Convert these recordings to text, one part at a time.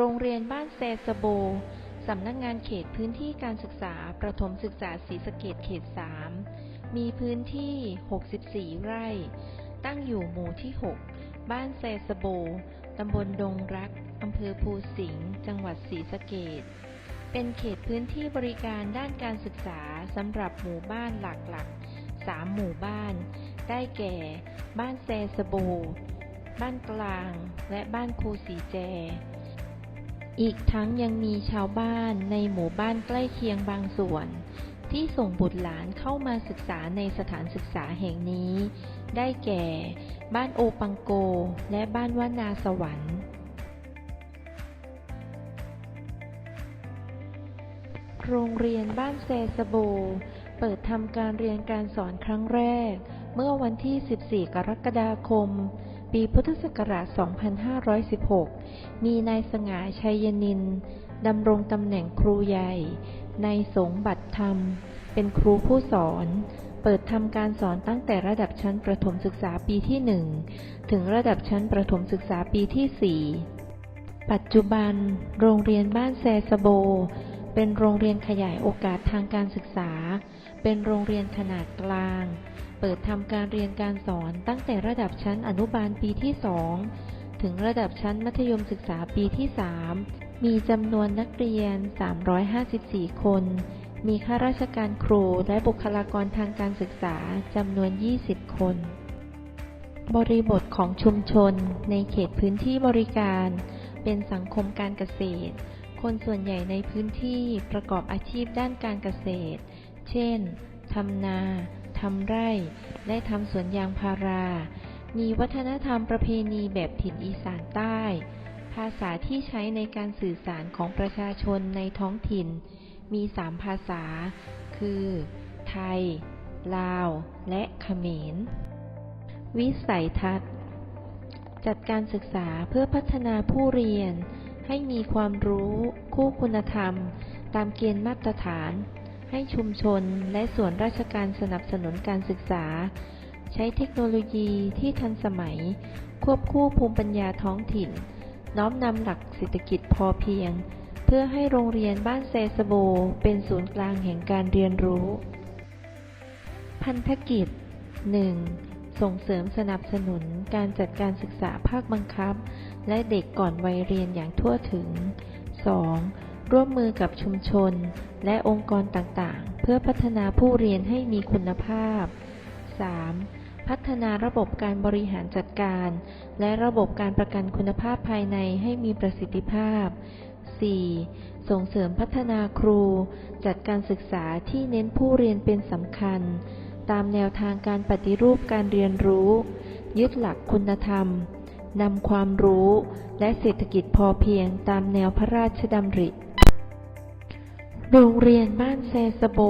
รงเรียนบ้านแซสโบ สำนักงานเขตพื้นที่การศึกษาประถมศึกษาศรีสะเกดเขต 3 มีพื้นที่ 64 ไร่ ตั้งอยู่หมู่ที่ 6 บ้านแซสโบ ตำบลดงรัก อำเภอภูสิงห์ จังหวัดศรีสะเกดเป็นเขตพื้นที่บริการด้านการศึกษาสำหรับหมู่บ้านหลักๆ 3 หมู่บ้าน ได้แก่ บ้านแซสโบ บ้านกลาง และบ้านครูสีแจ อีกทั้งยังมีชาวบ้านในหมู่บ้านใกล้เคียงบางส่วน ที่ส่งบุตรหลานเข้ามาศึกษาในสถานศึกษาแห่งนี้ ได้แก่ บ้านโอปังโก และบ้านวานาสวรรค์โรงเรียนบ้านแซสโบ เปิดทำการเรียนการสอนครั้งแรก เมื่อวันที่ 14 กรกฎาคม ปีพุทธศักราช 2516 มีนายสง่าชัยนินดำรงตำแหน่งครูใหญ่ ในสงบัตรธรรม เป็นครูผู้สอน เปิดทำการสอนตั้งแต่ระดับชั้นประถมศึกษาปีที่ 1 ถึงระดับชั้นประถมศึกษาปีที่ 4 ปัจจุบัน โรงเรียนบ้านแซสโบ เป็นโรงเรียนขยายโอกาสทางการศึกษา เป็นโรงเรียนขนาดกลาง เปิดทำการเรียนการสอนตั้งแต่ระดับชั้นอนุบาลปีที่ 2 ถึงระดับชั้นมัธยมศึกษาปีที่ 3 มีจำนวนนักเรียน 354 คน มีข้าราชการครูและบุคลากรทางการศึกษาจำนวน 20 คน บริบทของชุมชนในเขตพื้นที่บริการ เป็นสังคมการเกษตร คนส่วนใหญ่ในพื้นที่ประกอบอาชีพด้านการเกษตร เช่น ทำนา ทำไร่ และทำสวนยางพารา มีวัฒนธรรมประเพณีแบบถิ่นอีสานใต้ ภาษาที่ใช้ในการสื่อสารของประชาชนในท้องถิ่น มีสามภาษา คือ ไทย ลาว และเขมร วิสัยทัศน์ จัดการศึกษาเพื่อพัฒนาผู้เรียน ให้มีความรู้ คู่คุณธรรม ตามเกณฑ์มาตรฐาน ให้ชุมชนและส่วนราชการสนับสนุนการศึกษา ใช้เทคโนโลยีที่ทันสมัย ควบคู่ภูมิปัญญาท้องถิ่น น้อมนำหลักเศรษฐกิจพอเพียง เพื่อให้โรงเรียนบ้านแซสโบ เป็นศูนย์กลางแห่งการเรียนรู้ พันธกิจ 1. ส่งเสริมสนับสนุนการจัดการศึกษาภาคบังคับ และเด็กก่อนวัยเรียนอย่างทั่วถึง 2. ร่วมมือกับชุมชน และองค์กรต่างๆ เพื่อพัฒนาผู้เรียนให้มีคุณภาพ 3. พัฒนาระบบการบริหารจัดการ และระบบการประกันคุณภาพภายในให้มีประสิทธิภาพ 4. ส่งเสริมพัฒนาครู จัดการศึกษาที่เน้นผู้เรียนเป็นสำคัญ ตามแนวทางการปฏิรูปการเรียนรู้ ยึดหลักคุณธรรมนำความรู้และเศรษฐกิจพอเพียงตามแนวพระราชดำริ โรงเรียนบ้านแซสโบ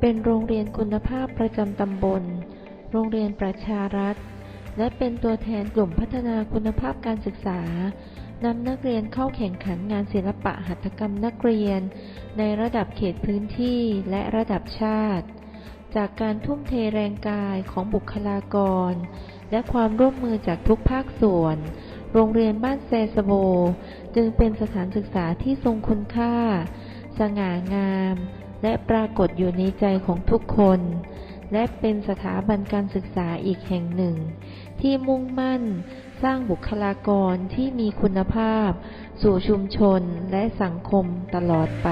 เป็นโรงเรียนคุณภาพประจำตำบล โรงเรียนประชารัฐ และเป็นตัวแทนกลุ่มพัฒนาคุณภาพการศึกษานำนักเรียนเข้าแข่งขันงานศิลปะหัตถกรรมนักเรียน ในระดับเขตพื้นที่และระดับชาติ จากการทุ่มเทแรงกายของบุคลากร และความร่วมมือจากทุกภาคส่วน โรงเรียนบ้านแซสโบ จึงเป็นสถานศึกษาที่ทรงคุณค่า สง่างาม และปรากฏอยู่ในใจของทุกคน และเป็นสถาบันการศึกษาอีกแห่งหนึ่ง ที่มุ่งมั่นสร้างบุคลากรที่มีคุณภาพ สู่ชุมชนและสังคมตลอดไป